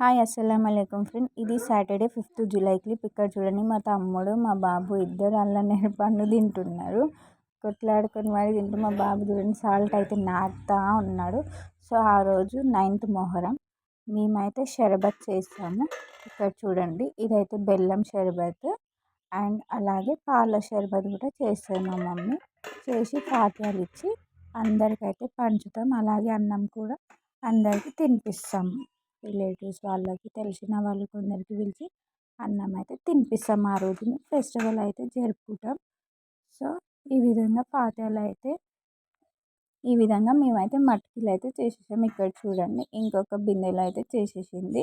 Hi అస్సలం అయికం friend. ఇది సాటర్డే ఫిఫ్త్ జూలై క్లిప్. ఇక్కడ చూడండి మా తమ్ముడు మా బాబు ఇద్దరు అల్ల నేర్పండు తింటున్నారు. కొట్లాడుకొని మరి తింటూ మా బాబు చూడండి సాల్ట్ అయితే నాటుతా ఉన్నాడు. సో ఆ రోజు నైన్త్ మొహరం. మేమైతే షర్బత్ చేస్తాము ఇక్కడ చూడండి ఇదైతే బెల్లం షర్బత్ అండ్ అలాగే పాల షర్బత్ కూడా చేస్తాం మా మమ్మీ. చేసి పాత్రలు ఇచ్చి అందరికైతే పంచుతాం. అలాగే అన్నం కూడా అందరికీ తినిపిస్తాము రిలేటివ్స్ వాళ్ళకి తెలిసిన వాళ్ళు కొందరికి పిలిచి అన్నం అయితే తినిపిస్తాం ఆ రోజు. ఫెస్టివల్ అయితే జరుపుకుంటాం. సో ఈ విధంగా పాత్రలు అయితే ఈ విధంగా మేమైతే మట్టిలు అయితే చేసేసాం ఇక్కడ చూడండి. ఇంకొక బిందెలు అయితే చేసేసింది.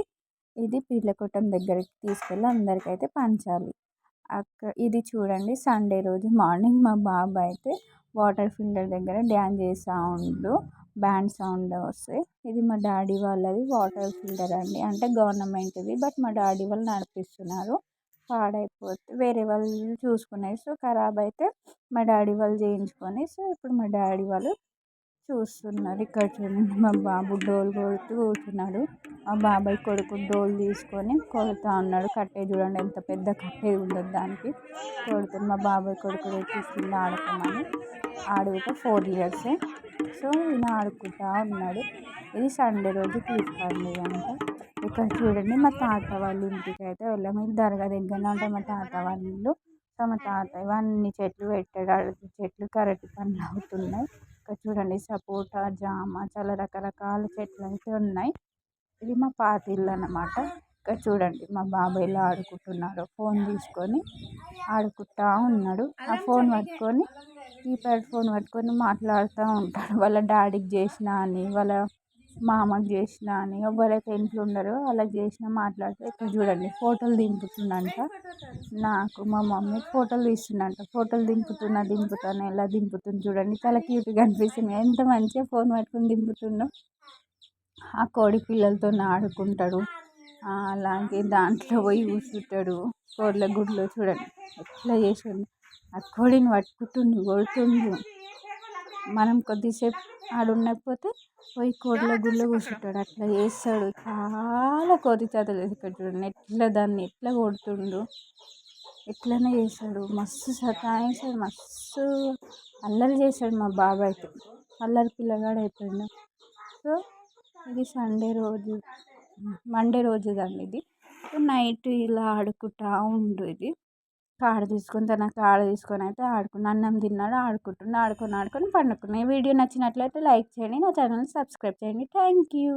ఇది పీర్లకొట్టం దగ్గరికి తీసుకెళ్ళి అందరికైతే పంచాలి. అక్కడ ఇది చూడండి సండే రోజు మార్నింగ్ మా బాబు అయితే వాటర్ ఫిల్టర్ దగ్గర డ్యాన్స్ చేస్తూ ఉండు. బ్యాండ్ సౌండ్ వస్తాయి. ఇది మా డాడీ వాళ్ళది వాటర్ ఫిల్టర్ అండి. అంటే గవర్నమెంట్ది. బట్ మా డాడీ వాళ్ళు నడిపిస్తున్నారు. పాడైపోతే వేరే వాళ్ళు చూసుకునేది సో ఖరాబ్ అయితే మా డాడీ వాళ్ళు చేయించుకొని సో ఇప్పుడు మా డాడీ వాళ్ళు చూస్తున్నారు. ఇక్కడ చూడండి మా బాబు డోల్ కొడుతూ కూర్చున్నాడు. మా బాబాయ్ కొడుకు డోల్ తీసుకొని కొడుతూ ఉన్నాడు. కట్టే చూడండి ఎంత పెద్ద కట్టే ఉండదు దానికి. కొడుతుంది మా బాబాయ్ కొడుకు తీసుకుని ఆడుకోమని. ఆడుగుతా ఫోర్ ఇయర్సే. సో ఈయన ఆడుకుంటా ఉన్నాడు. ఇది సండే రోజు తీసుకోండి అంట. ఇక్కడ చూడండి మా తాత వాళ్ళ ఇంటికి అయితే వెళ్ళాము ఇది దర్గా దగ్గరనే ఉంటాయి మా తాత వాళ్ళు సో మా తాత ఇవన్నీ చెట్లు పెట్టాడు. చెట్లు కరటి పండ్లు అవుతున్నాయి. ఇక్కడ చూడండి సపోటా జామ చాలా రకరకాల చెట్లు అయితే ఉన్నాయి. ఇది మా పాత ఇల్లు అన్నమాట. ఇక్కడ చూడండి మా బాబాయ్ ఎలా ఆడుకుంటున్నాడు ఫోన్ తీసుకొని ఆడుకుంటా ఉన్నాడు. ఆ ఫోన్ పట్టుకొని కీప్యాడ్ ఫోన్ పట్టుకొని మాట్లాడుతూ ఉంటాడు. వాళ్ళ డాడీకి చేసిన అని వాళ్ళ మామకి చేసిన అని ఎవరైతే ఇంట్లో ఉండరు వాళ్ళకి చేసిన మాట్లాడితే ఇక్కడ చూడండి ఫోటోలు దింపుతుందంట. నాకు మా మమ్మీ ఫోటోలు తీస్తుందంట. ఫోటోలు దింపుతున్నా దింపుతాను ఎలా దింపుతుంది చూడండి. చాలా క్యూట్గా అనిపిస్తుంది ఎంత మంచిగా ఫోన్ పట్టుకొని దింపుతుండో ఆ కోడి పిల్లలతో ఆడుకుంటాడు. అలాగే దాంట్లో పోయి కూర్చుంటాడు. కోళ్ళ గుడిలో చూడండి. ఎట్లా చేసాడు. ఆ కోడిని పట్టుకుంటుండు కొడుతుండు. మనం కొద్దిసేపు ఆడు ఉండకపోతే పోయి కోళ్ళ గుళ్ళో కూర్చుంటాడు. అట్లా చేస్తాడు. చాలా కోతి చేతలు ఇక్కడ చూడండి. ఎట్లా దాన్ని ఎట్లా కొడుతుండు. ఎట్లనే చేస్తాడు. మస్తు సతాయించాడు. మస్తు అల్లరి చేస్తాడు మా బాబాయ్. అల్లరి పిల్లగాడు అయిపోయిండు. సో ఇది సండే రోజు. మండే రోజుదండి ఇది. నైట్ ఇలా ఆడుకుంటా ఉండు ఇది. కాడ తీసుకొని తన కాడ తీసుకొని అయితే ఆడుకుని అన్నం తిన్నాడు ఆడుకుంటున్నాడు ఆడుకొని ఆడుకొని పండుకున్నాయి వీడియో నచ్చినట్లయితే లైక్ చేయండి నా ఛానల్ని సబ్స్క్రైబ్ చేయండి. Thank you.